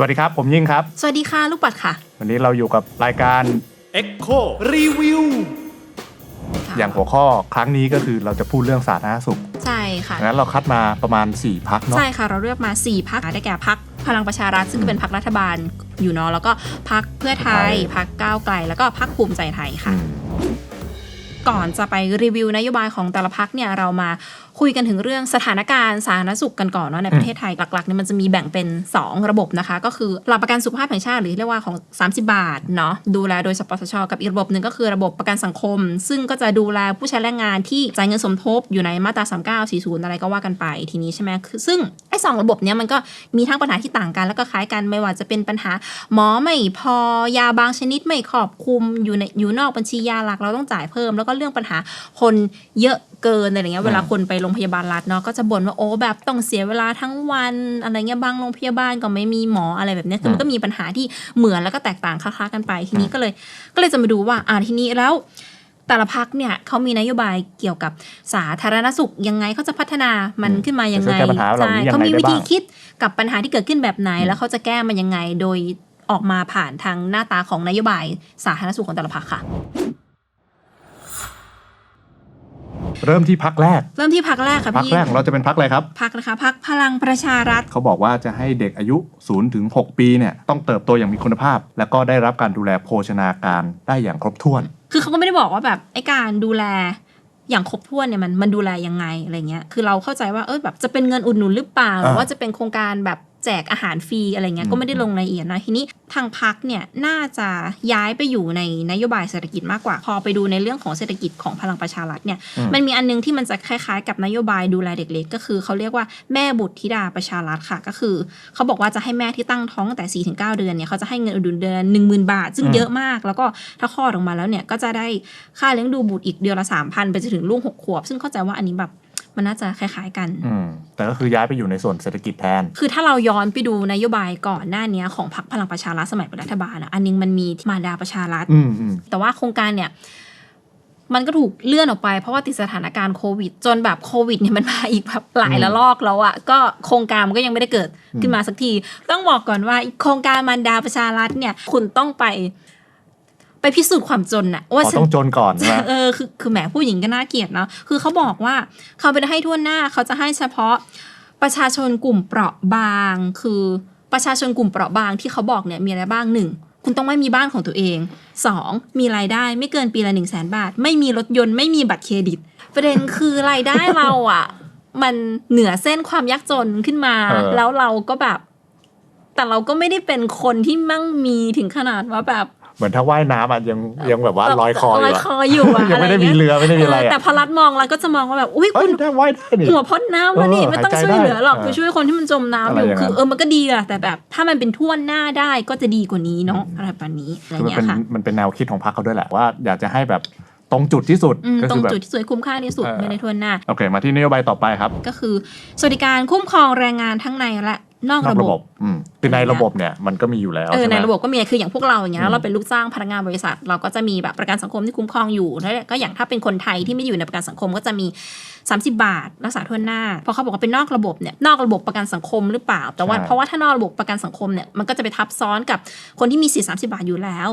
สวัสดีครับ ผมยิ่งครับ สวัสดีค่ะ ลูกปัดค่ะ วันนี้เราอยู่กับรายการ Echo Review อย่างหัวข้อครั้งนี้ก็คือเราจะพูดเรื่องสาธารณสุข ใช่ค่ะงั้นเราคัดมาประมาณ 4พักเนาะใช่ค่ะ เราเลือกมา 4พักได้แก่พักพลังประชารัฐซึ่งก็เป็นพักรัฐบาลอยู่เนาะแล้วก็พักเพื่อไทยพักก้าวไกล แล้วก็พักภูมิใจไทยค่ะอืมก่อนจะไปรีวิวนโยบายของแต่ละพักเนี่ยเรามา คุยกันถึงเรื่องสถานการณ์สาธารณสุขกันก่อนเนาะในประเทศไทยหลักๆเนี่ยมันจะมีแบ่งเป็น 2 ระบบนะคะ ก็คือหลักประกันสุขภาพแห่งชาติหรือเรียกว่าของ 30 บาทเนาะดูแลโดยสปสชกับอีกระบบหนึ่งก็คือระบบประกันสังคม ซึ่งก็จะดูแลผู้ใช้แรงงานที่จ่ายเงินสมทบอยู่ในมาตรา 39 40 อะไรก็ว่ากันไปทีนี้ใช่ไหมคือซึ่งไอ้สองระบบเนี้ยมันก็มีทั้งปัญหาที่ต่างกันแล้วก็คล้ายกันไม่ว่าจะเป็นปัญหาหมอไม่พอยาบางชนิดไม่ครอบคลุมอยู่ในอยู่นอกบัญชียาหลักเราต้องจ่ายเพิ่ม แล้วก็เรื่องปัญหาคนเยอะ เกินอะไรเงี้ยเวลาคนไปโรงพยาบาลรัฐเนาะก็จะบ่นว่าโอ้แบบต้องเสียเวลาทั้งวันอะไรเงี้ยบางโรงพยาบาลก็ไม่มีหมออะไรแบบเนี้ยคือมันก็มีปัญหาที่เหมือนแล้วก็แตกต่างคล้าๆกันไป ทีนี้ก็เลยก็เลยจะมาดูว่าอ่าทีนี้แล้วแต่ละพักเนี่ยเขามีนโยบายเกี่ยวกับสาธารณสุขยังไงเขาจะพัฒนามันขึ้นมายังไงจะช่วยแก้ปัญหาเหล่านี้ยังไงเขามีวิธีได้บ้างคิดกับปัญหาที่เกิดขึ้นแบบไหน แล้วเขาจะแก้มันยังไงโดยออกมาผ่านทางหน้าตาของนโยบายสาธารณสุขของแต่ละพักค่ะ เริ่มที่พักแรก เริ่มที่พักแรกค่ะพักพี่แรกของเราจะเป็นพักอะไรครับ พักนะคะพักพลังประชารัฐ เขาบอกว่าจะให้เด็กอายุ0ถึง6ปีเนี่ยต้องเติบโตอย่างมีคุณภาพ แล้วก็ได้รับการดูแลโภชนาการได้อย่างครบถ้วน คือเขาก็ไม่ได้บอกว่าแบบไอ้การดูแลอย่างครบถ้วนเนี่ยมันมันดูแลยังไงอะไรเงี้ย คือเราเข้าใจว่าเออแบบจะเป็นเงินอุดหนุนหรือเปล่าหรือว่าจะเป็นโครงการแบบแจกอาหารฟรีอะไรเงี้ยอืมก็ไม่ได้ลงรายละเอียดนะทีนี้ทางพักเนี่ยน่าจะย้ายไปอยู่ในนโยบายเศรษฐกิจมากกว่า พอไปดูในเรื่องของเศรษฐกิจของพลังประชารัฐเนี่ยอืมมันมีอันนึงที่มันจะคล้ายๆ กับนโยบายดูแลเด็กเล็กก็คือเขาเรียกว่าแม่บุตรธิดาประชารัฐค่ะ ก็คือเขาบอกว่าจะให้แม่ที่ตั้งท้องตั้งแต่4ีถึงเเดือนเนี่ยเขาจะให้เงินอุดหนุนเดือนหนึ่งหมื่นบาท ซึ่งอืมเยอะมาก แล้วก็ถ้าคลอดออกมาแล้วเนี่ยก็จะได้ค่าเลี้ยงดูบุตรอีกเดือนละสามพันไปจนถึงลูกหกขวบ ซึ่งเข้าใจว่าอันนี้แบบ มันน่าจะคล้ายๆกันอืมแต่ก็คือย้ายไปอยู่ในส่วนเศรษฐกิจแทน คือถ้าเราย้อนไปดูนโยบายก่อนหน้านี้ของพรรคพลังประชารัฐสมัยเป็นรัฐบาลอะอันนึงมันมีมารดาประชารัฐอืมอืมแต่ว่าโครงการเนี่ยมันก็ถูกเลื่อนออกไปเพราะว่าติดสถานการณ์โควิด จนแบบโควิดเนี่ยมันมาอีกแบบหลายระลอกแล้วอะก็โครงการมันก็ยังไม่ได้เกิดขึ้นมาสักที ต้องบอกก่อนว่าโครงการมันดาประชารัฐเนี่ยคุณต้องไป ไปพิสูจน์ความจนอะว่าอ๋อฉันต้องจนก่อนใช่ไหมเออคือคือแหมผู้หญิงก็น่าเกลียดเนาะคือเขาบอกว่าเขาไม่ได้ให้ทั่วหน้าเขาจะให้เฉพาะประชาชนกลุ่มเปราะบาง คือประชาชนกลุ่มเปราะบางที่เขาบอกเนี่ยมีอะไรบ้างหนึ่งคุณต้องไม่มีบ้านของตัวเองสองมีรายได้ไม่เกินปีละหนึ่งแสนบาท ไม่มีรถยนต์ไม่มีบัตรเครดิต ประเด็นคือรายได้เราอะ มันเหนือเส้นความยากจนขึ้นมาเออแล้วเราก็แบบ แต่เราก็ไม่ได้เป็นคนที่มั่งมีถึงขนาดว่าแบบ เหมือนถ้าว่ายน้ำอะยังยังแบบว่าลอยคออลอยยู่คอะออยู่อะยังไม่ได้ะมีงี้ยเรือไม่ได้มีอะไรเออแต่อะพอรัฐมองเราก็จะมองว่าแบบอุ้ยเฮ้คุยณได้ว่ายได้นี่หัวพ้นน้ำมานี่เออไม่ต้องหายใจช่วยเหลือหรอกได้คือช่วยคนที่มันจมน้ำอะไรอยู่อย่างนั้นคือเออมันก็ดีอะแต่แบบ ถ้ามันเป็นท่วนหน้าได้ก็จะดีกว่านี้เนาะอะไรแบบนี้อะไรคือมันเงี้เป็นยค่ะมันเป็นแนวคิดของพรรคเขาด้วยแหละว่า อยากจะให้แบบตรงจุดที่สุดอืมก็ตรคืงอแบบจุดที่สวยคุ้มค่าที่สุดเออไม่ได้ท่วนหน้าโอเค มาที่นโยบายต่อไปครับ ก็คือสวัสดิการคุ้มครองแรงงานทั้งในและ นอกนอกระระบบบบ อืมคือในระบบเนี่ยมันก็มีอยู่แล้วเออใช่ไหในมระบบก็มีคืออย่างพวกเราอย่างเงี้ยอืมเราเป็นลูกจ้างพนักงานบริษัท เราก็จะมีแบบประกันสังคมที่คุ้มครองอยู่แล้วก็อย่างถ้าเป็นคนไทยที่ไม่ได้อยู่ในประกันสังคมก็จะมี 30 บาท รักษาทั่วหน้าเพราะเขาบอกว่าเป็นนอกระบบเนี่ยนอกระบบประกันสังคมหรือเปล่า แต่ว่าใช่เพราะว่าถ้านอกระบบประกันสังคมเนี่ยมันก็จะไปทับซ้อนกับคนที่มีสิทธิ์30บาทอยู่แล้ว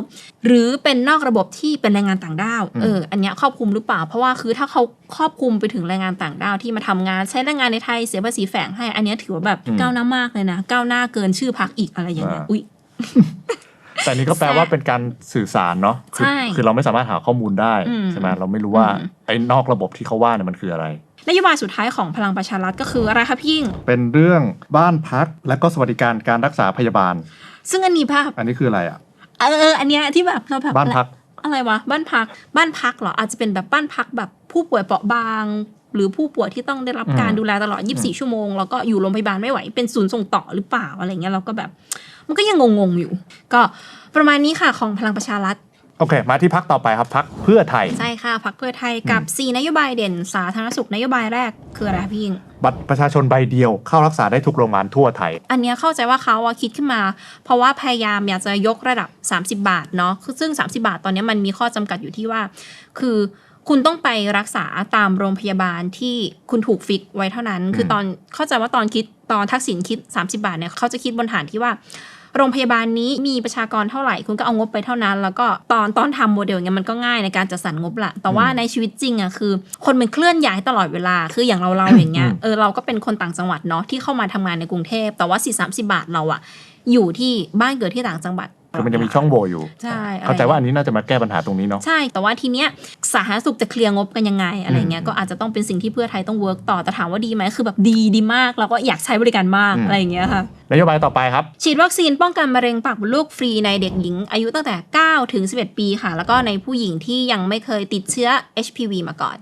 หรือเป็นนอกระบบที่เป็นแรงงานต่างด้าวเอออันเนี้ยครอบคลุมหรือเปล่า เพราะว่าคือถ้าเขาครอบคลุมไปถึงแรงงานต่างด้าวที่มาทำงานใช้แรงงานในไทยเสียภาษีแฝงให้ อันเนี้ยถือว่าแบบก้าวหน้ามากเลยนะก้าวหน้าเกินชื่อพักอีกอะไรอย่างเงี้ยอุ้ยแต่นี่ก็แปลว่าเป็นการสื่อสารเนาะคือใช่คือเราไม่สามารถหาข้อมูลได้อืมใช่ไหมเราไม่รู้ว่าอืมไอ้นอกระบบที่เขาว่าเนี่ยมันคืออะไร นโยบายสุดท้ายของพลังประชารัฐก็คืออะไรคะพี่ยิ่ง เป็นเรื่องบ้านพักและก็สวัสดิการการรักษาพยาบาล ซึ่งอันนี้ภาพอันนี้คืออะไรอะ เออเอออันเนี้ยที่แบบเราแบบบ้านพัก อะไรวะ บ้านพัก บ้านพักเหรอ อาจจะเป็นแบบบ้านพักแบบผู้ป่วยเปราะบาง หรือผู้ป่วยที่ต้องได้รับอืมการดูแลตลอด 24 ชั่วโมง แล้วก็อยู่โรงพยาบาลไม่ไหว เป็นศูนย์ส่งต่อหรือเปล่าอะไรเงี้ยเราก็แบบ มันก็ยังงงๆอยู่ ก็ประมาณนี้ค่ะของพลังประชารัฐ โอเค มาที่พักต่อไปครับพักเพื่อไทย ใช่ค่ะพักเพื่อไทยกับ 4 นโยบายเด่น สาธารณสุขนโยบายแรกคืออะไรคะพี่ยิ่งบัตรประชาชนใบเดียวเข้ารักษาได้ทุกโรงพยาบาลทั่วไทย อันเนี้ยเข้าใจว่าเขาอะคิดขึ้นมา เพราะว่าพยายามอยากจะยกระดับ 30 บาทเนาะคือซึ่ง 30 บาทตอนเนี้ยมันมีข้อจำกัดอยู่ที่ว่า คือคุณต้องไปรักษาตามโรงพยาบาลที่คุณถูกฟิกไว้เท่านั้น คือตอนเข้าใจว่าตอนคิดตอนทักษิณคิด 30 บาทเนี่ยเขาจะคิดบนฐานที่ว่า โรงพยาบาลนี้มีประชากรเท่าไหร่ คุณก็เอางบไปเท่านั้น แล้วก็ตอนตอนทำโมเดลเนี่ยมันก็ง่ายในการจัดสรรงบละแต่ว่าในชีวิตจริงอะคือ คนมันเคลื่อนย้ายตลอดเวลาคืออย่างเราเราอย่างเงี้ยเออเราก็เป็นคนต่างจังหวัดเนาะที่เข้ามาทำงานในกรุงเทพแต่ว่า4 30 บาทเราอะอยู่ที่บ้านเกิดที่ต่างจังหวัด คือมันจะมีช่องโหว่อยู่ ใช่อะไรเข้าใจว่าอันนี้น่าจะมาแก้ปัญหาตรงนี้เนาะใช่แต่ว่าทีเนี้ยสาธารณสุขจะเคลียร์งบกันยังไงอะไรเงี้ยอืมก็อาจจะต้องเป็นสิ่งที่เพื่อไทยต้องเวิร์กต่อแต่ถามว่าดีไหมคือแบบดีดีมากเราก็อยากใช้บริการมากอืมอะไรอย่างเงี้ยค่ะนโยบายต่อไปครับ ฉีดวัคซีนป้องกันมะเร็งปากมดลูกฟรีในเด็กหญิง อายุตั้งแต่ 9 ถึง 11 ปีค่ะ แล้วก็ในผู้หญิงที่ยังไม่เคยติดเชื้อ HPV มาก่อน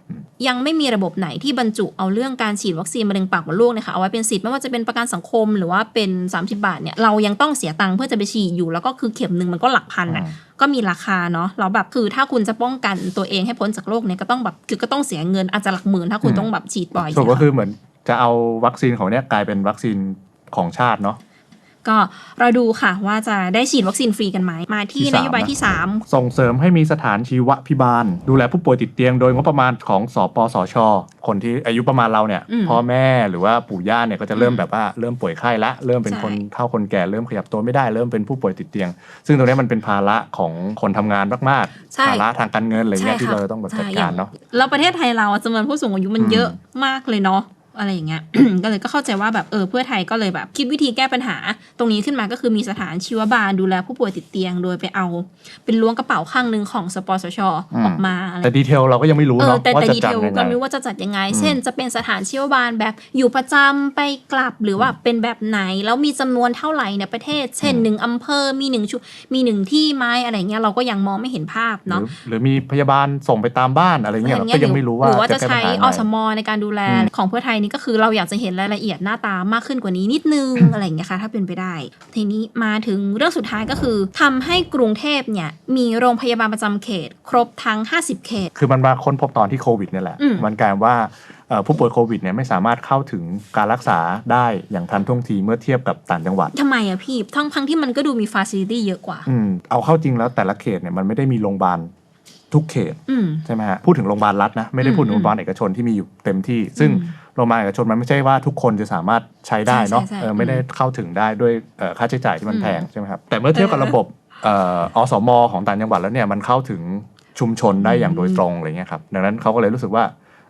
ยังไม่มีระบบไหนที่บรรจุเอาเรื่องการฉีดวัคซีนมะเร็งปากมดลูกเนี่ยค่ะเอาไว้เป็นสิทธิ์ไม่ว่าจะเป็นประกันสังคมหรือว่าเป็น 30 บาทเนี่ยเรายังต้องเสียตังค์เพื่อจะไปฉีดอยู่แล้วก็คือเข็มหนึ่งมันก็หลักพันอะอืมก็มีราคาเนาะแล้วแบบคือถ้าคุณจะป้องกันตัวเองให้พ้นจากโรคเนี่ยก็ต้องแบบคือก็ต้องเสียเงินอาจจะหลักหมื่นถ้าคุณต้องแบบฉีดบ่อยสรุปก็ใช่ไหมคือเหมือนจะเอาวัคซีนของเนี้ยกลายเป็นวัคซีนของชาติเนาะ ก็เราดูค่ะว่าจะได้ฉีดวัคซีนฟรีกันไหม มาที่ที่นสามโยบายนะที่สามส่งเสริมให้มีสถานชีวพิบาล ดูแลผู้ป่วยติดเตียงโดยงบประมาณของสปสช คนที่อายุประมาณเราเนี่ยอืมพ่อแม่หรือว่าปู่ย่าเนี่ยก็จะเริ่มอืมแบบว่าเริ่มป่วยไข้ละเริ่มเป็นใช่คนเฒ่าคนแก่เริ่มขยับตัวไม่ได้เริ่มเป็นผู้ป่วยติดเตียง ซึ่งตรงเนี้ยมันเป็นภาระของคนทำงานมากใช่ๆภาระทางการเงินอะไรเงี้ยใช่ที่ค่ะเราต้องแบบจัดใช่การเนาะแล้วประเทศไทยเราอะจำนวนผู้สูงอายุมันอืมเยอะมากเลยเนาะ อะไรอย่างเงี้ยก็เลยก็เข้าใจว่าแบบเออเพื่อไทยก็เลยแบบ คิดวิธีแก้ปัญหา ตรงนี้ขึ้นมาก็คือมีสถานชีวบาลดูแลผู้ป่วยติดเตียงโดยไปเอา เป็นล้วงกระเป๋าข้างหนึ่งของสปสชออกมาอะไรแต่ดีเทลเราก็ยังไม่รู้เออเนาะแต่ว่าแต่จะดีจัเทดลยังก็ไงไม่รู้ว่าจะจัดยังไงอืมเช่น จะเป็นสถานชีวบาลแบบอยู่ประจำไปกลับหรือว่าเป็นแบบไหนแล้วมีจำนวนเท่าไหร่ในประเทศ เช่นหนึ่งอำเภอมีหนึ่งชุมีหนึ่งที่ไหมอะไรเงี้ยเราก็ยังมองไม่เห็นภาพหรืเนาะอหรือมีพยาบาลส่งไปตามบ้านอะไรเงี้ยเราก็ยังไม่รู้ว่าหรือว่าจะแก้ปัญใช้หายังอไงสมในการดูแลอืมของเพื่อไทยนี่ก็คือเราอยากจะเห็นรายละเอียดหน้าตามากขึ้นกว่านี้นิดนึงอะไรอย่างเงี้ยค่ะถ้าเป็นไปได้ ทีนี้มาถึงเรื่องสุดท้ายก็คือทำให้กรุงเทพเนี่ยมีโรงพยาบาลประจำเขต ครบทั้ง 50 เขต คือมันมาค้นพบตอนที่โควิดเนี่ยแหละอืมมันกลายว่าเอ่อผู้ป่วยโควิดเนี่ยไม่สามารถเข้าถึงการรักษาได้อย่างทันท่วงทีเมื่อเทียบกับต่างจังหวัดทำไมอะพี่ทั้งทั้งที่มันก็ดูมีฟาซิลิตี้เยอะกว่าอืมเอาเข้าจริงแล้วแต่ละเขตเนี่ยมันไม่ได้มีโรงพยาบาลทุกเขตอืมใช่ไหมฮะพูดถึงโรงพยาบาลรัฐนะไม่ได้พูดถึงอืโรมงพยาบาลเอกชนที่มีอยู่เต็มที่ ซึ่งอืม โรงพยาบาลเอกชนมันไม่ใช่ว่าทุกคนจะสามารถใช้ได้เนาะใช่ใช่ใช่เออไม่ได้เข้าถึงได้ด้วยเอ่อค่าใช้จ่ายที่มันอืมแพงใช่ไหมครับแต่เมื่อเทียบกับเออระบบเอ่ออสมของต่างจังหวัดแล้วเนี่ยมันเข้าถึงชุมชนได้อย่างโดยตรงอะไรเงี้ยครับดังนั้นเขาก็เลยรู้สึกว่า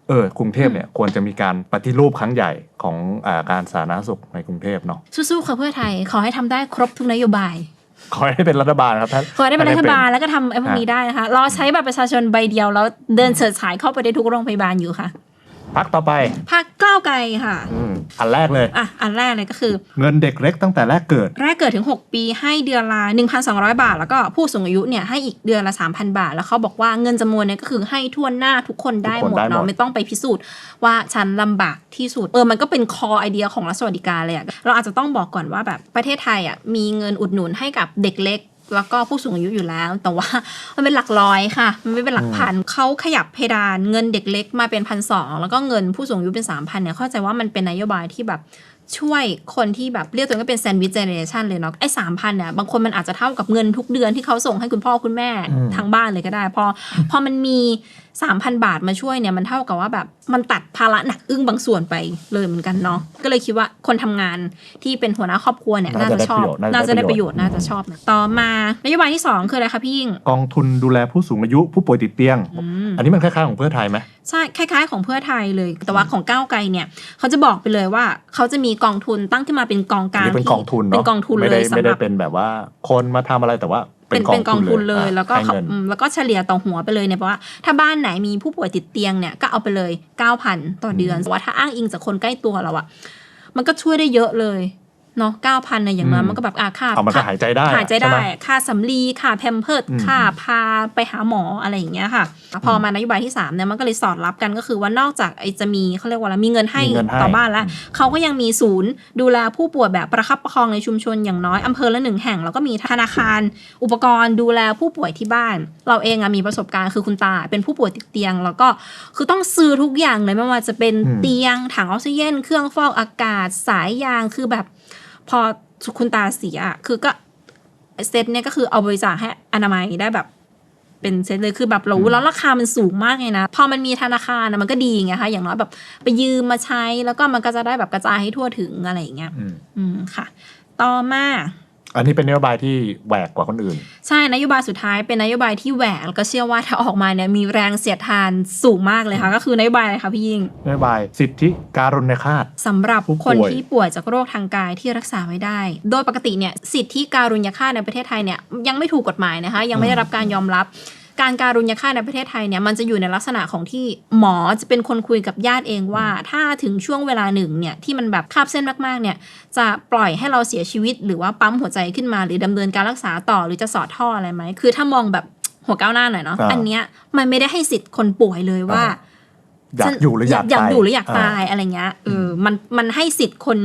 เออกรุงเทพเนี่ยควรจะมีการปฏิรูปครั้งใหญ่ของอาการสาธารณสุขในกรุงเทพเนาะสู้ๆค่ะเพื่อไทยขอให้ทำได้ครบทุกนโยบาย ขอให้เป็นรัฐบาลครับท่านขอให้ได้เป็นรัฐบาลถ้แล้วก็ทำไอ้พวกนี้ฮะได้นะคะรอใช้บัตรประชาชนใบเดียวแล้วเดินเฉิดฉายเข้าไปได้ทุกโรงพยาบาลอยู่ค่ะ พักต่อไปภาคก้าวไกลค่ะอืมอันแรกเลย อะ อันแรกเลยก็คือ เงินเด็กเล็กตั้งแต่แรกเกิด แรกเกิดถึง 6 ปีให้เดือนละ 1,200 บาท แล้วก็ผู้สูงอายุเนี่ยให้อีกเดือนละ 3,000 บาท แล้วเขาบอกว่าเงินจำนวนเนี่ยก็คือให้ทั่วหน้าทุกคนได้ทุกคนหมดได้หมดเนาะไม่ต้องไปพิสูจน์ว่าฉันลำบากที่สุด เออ มันก็เป็นคอไอเดียของรัฐสวัสดิการเลยอะเราอาจจะต้องบอกก่อนว่าแบบประเทศไทยอะมีเงินอุดหนุนให้กับเด็กเล็ก แล้วก็ผู้สูงอายุอยู่แล้ว แต่ว่ามันเป็นหลักร้อยค่ะ มันไม่เป็นหลักพันเขาขยับเพดานเงินเด็กเล็กมาเป็นพันสองแล้วก็เงินผู้สูงอายุเป็นสามพันเนี่ยเข้าใจว่ามันเป็นนโยบายที่แบบช่วยคนที่แบบเรียกตัวเองว่าเป็นแซนด์วิชเจเนเรชันเลยเนาะไอ้สามพันเนี่ยบางคนมันอาจจะเท่ากับเงินทุกเดือนที่เขาส่งให้คุณพ่อคุณแม่อืมทางบ้านเลยก็ได้ พอพอมันมี สามพันบาทมาช่วยเนี่ยมันเท่ากับว่าแบบมันตัดภาระหนักอึ้งบางส่วนไปเลยเหมือนกันเนาะก็เลยคิดว่าคนทำงานที่เป็นหัวหน้าครอบครัวเนี่ยน่าน่าจะจะชอบได้ประโยชน์น่าจะได้น่าจะได้ประโยชน์น่าจะชอบนะต่อมานโยบายที่สองคืออะไรคะพี่ยิ่งกองทุนดูแลผู้สูงอายุผู้ป่วยติดเตียงอืมอันนี้มันคล้ายๆของเพื่อไทยไหมใช่คล้าย ๆ ของเพื่อไทยเลย แต่ว่าของก้าวไกลเนี่ยเขาจะบอกไปเลยว่าเขาจะมีกองทุนตั้งขึ้นมาเป็นกองกอันลางนี้เป็นที่กองทุนเป็เนาะนกองทุนไม่เลได้ยไม่สำหได้รับเป็นแบบว่าคนมาทำอะไรแต่ว่า เป็นเป็นกองทุนเลยอะแล้วก็ให้เขาเงินอืมแล้วก็เฉลี่ยต่อหัวไปเลยเนี่ยเพราะว่าถ้าบ้านไหนมีผู้ป่วยติดเตียงเนี่ยก็เอาไปเลย 9,000 ต่อเดือนแต่ว่าถ้าอ้างอิงจากคนใกล้ตัวเราอะมันก็ช่วยได้เยอะเลย เนาะ9,000เนี่ยอย่างน้อยมันก็แบบอาค่าเอามันก็หายใจได้หายใจได้ช่หมค่าสำลีค่าแพมเพิร์ดอืมค่าพาไปหาหมออะไรอย่างเงี้ยค่ะ พอมานโยบายที่3เนี่ยมันก็เลยสอดรับกันก็คือว่านอกจากไอจะมีเขาเรียกว่าอะไรมีเงินให้มีเงินให้ต่อบ้านแล้วเขาก็ยังมีศูนย์ดูแลผู้ป่วยแบบประคับประคองในชุมชนอย่างน้อยอำเภอละหนึ่งแห่ง แล้วก็มีธนาคาร อุปกรณ์ดูแลผู้ป่วยที่บ้าน เราเองอะมีประสบการณ์คือคุณตา เป็นผู้ป่วยติดเตียง แล้วก็คือต้องซื้อทุกอย่างเลยไม่ว่าจะเป็นอืมเตียงถังออกซิเจนเครื่องฟอกอากาศสายยางคือแบบ พอคุณตาเสียอะคือก็เซตเนี่ยก็คือเอาบริจาคให้อนามัยได้แบบเป็นเซตเลยคือแบบรู้แล้วราคามันสูงมากเลยนะ พอมันมีธนาคารนะมันก็ดีไงคะอย่างน้อยแบบไปยืมมาใช้แล้วก็มันก็จะได้แบบกระจายให้ทั่วถึงอะไรอย่างเงี้ยอืมอืมค่ะ ต่อมา อันนี้เป็นนโยบายที่แหวกกว่าคนอื่น ใช่นโยบายสุดท้ายเป็นนโยบายที่แหวกแล้วก็เชื่อว่าถ้าออกมาเนี่ยมีแรงเสียดทานสูงมากเลยค่ะ ก็คือนโยบายอะไรคะพี่ยิ่งนโยบายสิทธิการุณฆาตสำหรับผู้คนป่วยที่ป่วยจากโรคทางกายที่รักษาไม่ได้ โดยปกติเนี่ยสิทธิการุญยฆาตในประเทศไทยเนี่ยยังไม่ถูกกฎหมายนะคะยังไม่ได้รับการยอมรับ การการุญยฆาตในประเทศไทยเนี่ยมันจะอยู่ในลักษณะของที่หมอจะเป็นคนคุยกับญาติเองว่า ถ้าถึงช่วงเวลาหนึ่งเนี่ยที่มันแบบคาบเส้นมากๆเนี่ยจะปล่อยให้เราเสียชีวิต หรือว่าปั๊มหัวใจขึ้นมา หรือดำเนินการรักษาต่อหรือจะสอดท่ออะไรไหมคือถ้ามองแบบหัวก้าวหน้าหน่อยเนาะอ่าอันเนี้ยมันไม่ได้ให้สิทธิ์คนป่วยเลยว่าอยากอยู่หรืออยากอยากตายอยู่หรืออยากตายอะไรเงี้ยเออมันมันให้สิทธิ์คน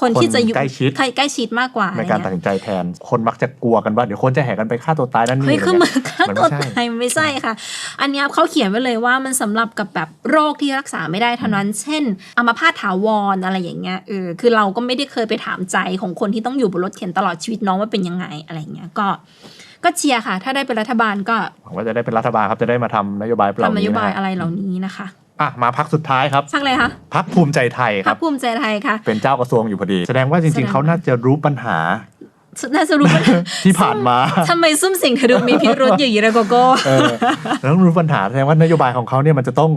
คนคนที่จะอยู่ใกล้ชิดใใกล้ชิดมากกว่า ในการอะตัดไเงี้ยสินใจแทน คนมักจะกลัวกันว่าเดี๋ยวคนจะแห่กันไปฆ่าตัวตายนั่นนี่เฮ้ยคืออะไรเหมืเงี้อยนฆ่ามันตัวไม่ใช่ตายมันไม่ใช่ค่ะ อันเนี้ยเขาเขียนไว้เลยว่ามันสำหรับกับแบบโรคที่รักษาไม่ได้เท่านั้น เช่นอัมพาตถาวรอะไรอย่างเงี้ยเออคือเราก็ไม่ได้เคยไปถามใจของคนที่ต้องอยู่บนรถเข็นตลอดชีวิตน้องว่าเป็นยังไงอะไรเงี้ยก็ก็เชียร์ค่ะ ถ้าได้เป็นรัฐบาลก็หวังว่าจะได้เป็นรัฐบาลครับ จะได้มาทำนโยบายเหล่าทำนนี้โยบายนะอะฮะไรเหล่านี้นะคะ อะมาพักสุดท้ายครับพักเลยคะพักภูมิใจไทยพัครักบ ภูมิใจไทยค่ะ เป็นเจ้ากระทรวงอยู่พอดี แสดงว่าจแสดริง ง ๆเขาน่าจะรู้ปัญหาน่าจะรู้ว่าที่ผ่านมา ทำไมซุ่มเสิ่งเธอดูมีพิรุธอย่างนี้นะโกโก้ เออแล้วต้องรู้ปัญหาแสดงว่านโยบายของเขาเนี่ยมันจะต้อง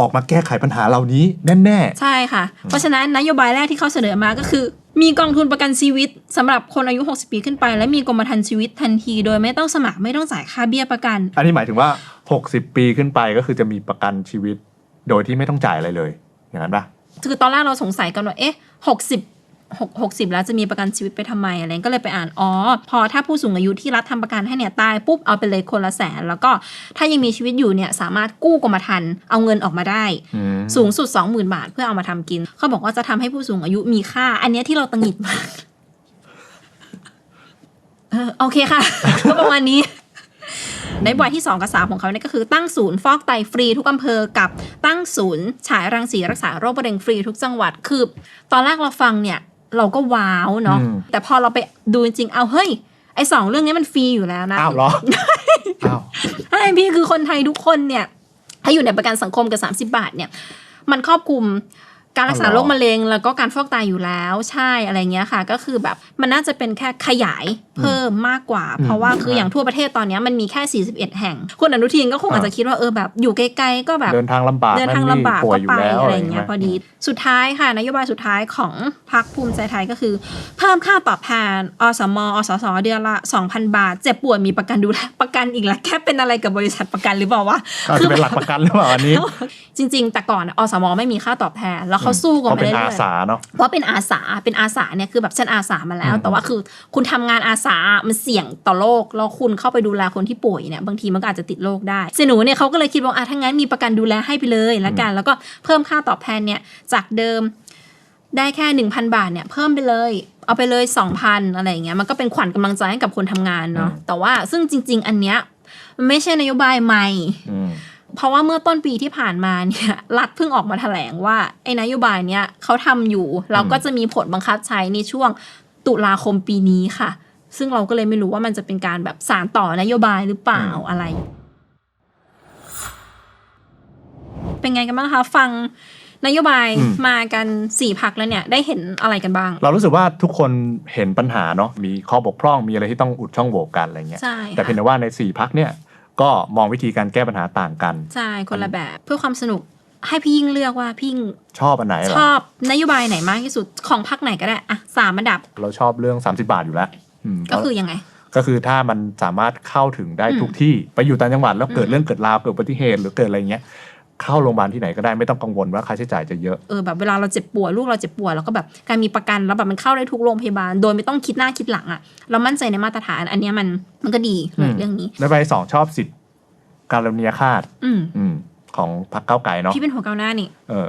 ออกมาแก้ไขปัญหาเหล่านี้แน่ใช่ค่ะ เพราะฉะนั้นนโยบายแรกที่เขาเสนอมาก็คือ มีกองทุนประกันชีวิตสำหรับคนอายุ 60 ปีขึ้นไป และมีกรมธรรม์ชีวิตทันที โดยไม่ต้องสมัครไม่ต้องจ่ายค่าเบี้ยประกัน ๆ อันนี้หมายถึงว่า 60 ปีขึ้นไปก็คือจะมีประกันชีวิต โดยที่ไม่ต้องจ่ายอะไรเลย อย่างนั้นปะคือตอนแรกเราสงสัยกันว่าเอ๊ะ60 6 60แล้วจะมีประกันชีวิตไปทำไมอะไรก็เลยไปอ่านอ๋อพอถ้าผู้สูงอายุที่รัฐทำประกันให้เนี่ยตายปุ๊บเอาไปเลยคนละแสน แล้วก็ถ้ายังมีชีวิตอยู่เนี่ยสามารถกู้กรมธรรม์เอาเงินออกมาได้อืมสูงสุด 20,000 บาทเพื่อเอามาทำกิน เขาบอกว่าจะทำให้ผู้สูงอายุมีค่า อันเนี้ยที่เราตังหงิดมากเออโอเคค่ะ ก็ประมาณนี้ ในบอยที่ 2 กับ 3 ของเขาเนี่ยก็คือตั้งศูนย์ฟอกไตฟรีทุกอำเภอกับตั้งศูนย์ฉายรังสีรักษาโรคมะเร็งฟรีทุกจังหวัดคือ ตอนแรกเราฟังเนี่ยเราก็ว้าวเนาะอืมแต่พอเราไปดูจริงๆเอาเฮ้ยไอสองเรื่องนี้มันฟรีอยู่แล้วนะอ้าวเหรออ้าวใช่พี่คือคนไทยทุกคนเนี่ยถ้าอยู่ในประกันสังคมกับ 30 บาทเนี่ย มันครอบคลุม การรักษาอ๋อเหรอโรคมะเร็งแล้วก็การฟอกไตอยู่แล้วใช่อะไรเงี้ยค่ะ ก็คือแบบมันน่าจะเป็นแค่ขยายเพิ่มมากกว่า เพราะว่าคืออย่างทั่วประเทศตอนเนี้ยมันมีแค่ 41 แห่ง คุณอนุทินก็คงอาจจะคิดว่าเออแบบอยู่ไกลๆก็แบบเดินทางลำบากเดินทางนั่นลำบากป่วยก็อยู่ไปแล้วอะไรอย่างเงี้ยพอดีสุดท้ายค่ะ นโยบายสุดท้ายของพรรคภูมิใจไทยก็คือ เพิ่มค่าตอบแทนอสมอสสเดือนละ 2,000 บาท เจ็บป่วยมีประกันดูแลประกันอีกแล้วแค่เป็นอะไรกับบริษัทประกันหรือเปล่าวะอาจจะเป็นหลักประกันหรือเปล่าอันนี้ จริง ๆ แต่ก่อนอสมไม่มีค่าตอบแทนแล้วเขาสู้กันเขาไปเป็นเรื่อาอยสาเนาะๆเพราะเป็นอาสาเป็นอาสาเนี่ยคือแบบฉันอาสามาแล้วอืมแต่ว่าคือคุณทำงานอาสามันเสี่ยงต่อโรคแล้วคุณเข้าไปดูแลคนที่ป่วยเนี่ยบางทีมันก็อาจจะติดโรคได้เสยหนูเนี่ยเขาก็เลยคิดว่าอะถ้างั้นมีประกันดูแลให้ไปเลยละกัน แล้วก็เพิ่มค่าตอบแทนเนี่ยจากเดิมได้แค่หนึ่งพันบาทเนี่ยเพิ่มไปเลยเอาไปเลยสองพันอะไรอย่างเงี้ยมันก็เป็นขวัญกำลังใจให้กับคนทำงานเนาะอืมแต่ว่าซึ่งจริง ๆ อันเนี้ยมันไม่ใช่นโยบายใหม่อืม เพราะว่าเมื่อต้นปีที่ผ่านมาเนี่ยรัฐเพิ่งออกมาแถลงว่าไอ้นโยบายเนี้ยเขาทำอยู่แล้วก็จะมีผลบังคับใช้ในช่วงตุลาคมปีนี้ค่ะ ซึ่งเราก็เลยไม่รู้ว่ามันจะเป็นการแบบสารต่อนโยบายหรือเปล่าอืมอะไร เป็นไงกันบ้างคะฟังนโยบายมากันสี่พักแล้วเนี่ยได้เห็นอะไรกันบ้าง เรารู้สึกว่าทุกคนเห็นปัญหาเนาะมีข้อบกพร่องมีอะไรที่ต้องอุดช่องโหว่กันอะไรเงี้ยใช่แต่ค่ะเพียงแต่ว่าในสี่พักเนี่ย ก็มองวิธีการแก้ปัญหาต่างกัน ใช่คนละแบบเพื่อความสนุกให้พี่ยิ่งเลือกว่าพี่ยิ่งชอบอันไหนเหรชออบนโยบายไหนมากที่สุดของพักไหนก็ได้อะสามอันดับ เราชอบเรื่อง 30 บาทอยู่แล้วอืมก็คือยังไง ก็คือถ้ามันสามารถเข้าถึงได้อืมทุกที่ไปอยู่ต่างจังหวัดแล้วเกิดอืมเรื่องเกิดราวเกิดอุบัติเหตุหรือเกิดอะไรเงี้ย เข้าโรงพยาบาลที่ไหนก็ได้ไม่ต้องกังวลว่าค่าใช้จ่ายจะเยอะเออแบบเวลาเราเจ็บป่วยลูกเราเจ็บป่วยแล้วก็แบบการมีประกันแล้วแบบมันเข้าได้ทุกโรงพยาบาล โดยไม่ต้องคิดหน้าคิดหลังอะเรามั่นใจในมาตรฐานอันเนี้ยมันมันก็ดีเลยอืมเรื่องนี้ในใบสองชอบสิทธิ์การุณยฆาตอืมอืมของพรรคก้าวไก่เนาะพี่เป็นหัวก้าวหน้านี่เออ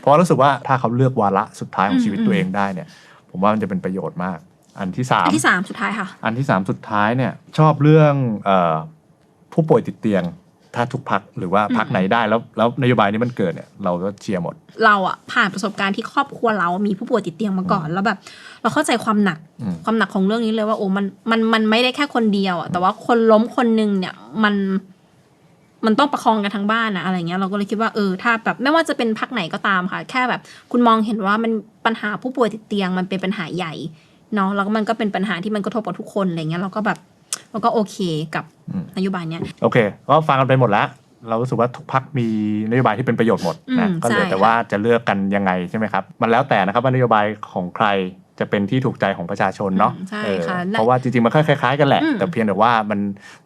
เพราะรู้สึกว่าถ้าเขาเลือกวาระสุดท้ายของชีวิตอืมตัวเองได้เนี่ย ผมว่ามันจะเป็นประโยชน์มาก อันที่สามอันที่สามสุดท้ายค่ะ อันที่สามสุดท้ายเนี่ย ชอบเรื่องเอ่อผู้ป่วยติดเตียง ถ้าทุกพักหรือว่าพักไหนได้แล้วแล้วนโยบายนี้มันเกิดเนี่ยเราก็เชียร์หมด เราอะผ่านประสบการณ์ที่ครอบครัวเรามีผู้ป่วยติดเตียงมาก่อนแล้วแบบ เราเข้าใจความหนักอืมความหนักของเรื่องนี้เลยว่าโอ้มันมันมันไม่ได้แค่คนเดียวอะแต่ว่าคนล้มคนหนึ่งเนี่ยมันมันต้องประคองกันทั้งบ้านนะอะไรเงี้ยเราก็เลยคิดว่าเออถ้าแบบไม่ว่าจะเป็นพักไหนก็ตามค่ะ แค่แบบ คุณมองเห็นว่ามันปัญหาผู้ป่วยติดเตียงมันเป็นปัญหาใหญ่เนาะแล้วก็มันก็เป็นปัญหาที่มันกระทบกับทุกคนอะไรเงี้ยเราก็แบบ เราก็โอเคกับอืมนโยบายเนี้ยโอเค ก็ฟังกันไปหมดแล้วเรารู้สึกว่าทุกพักมีนโยบายที่เป็นประโยชน์หมดนะอืมก็เหลือใช่แต่ค่ะว่าจะเลือกกันยังไงใช่ไหมครับมันแล้วแต่นะครับว่านโยบายของใครจะเป็นที่ถูกใจของประชาชนเนาะอืมใช่เออค่ะเพราะว่าจริงๆมันก็คล้ายๆกันแหละอืมแต่เพียงแต่ว่ามัน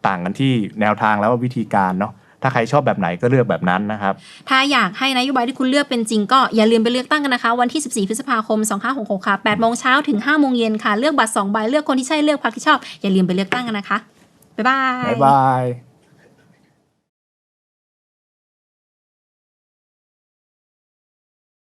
ต่างกันที่แนวทางแล้วว่าวิธีการเนาะ ถ้าใครชอบแบบไหนก็เลือกแบบนั้นนะครับ ถ้าอยากให้นโยบายที่คุณเลือกเป็นจริงก็อย่าลืมไปเลือกตั้งกันนะคะ วันที่ 14 พฤษภาคม 2566 ค่ะ8โมงเช้าถึง5โมงเย็นค่ะ เลือกบัตร2ใบเลือกคนที่ใช่เลือกพรรคที่ชอบ อย่าลืมไปเลือกตั้งกันนะคะ บ๊ายบาย บ๊ายบาย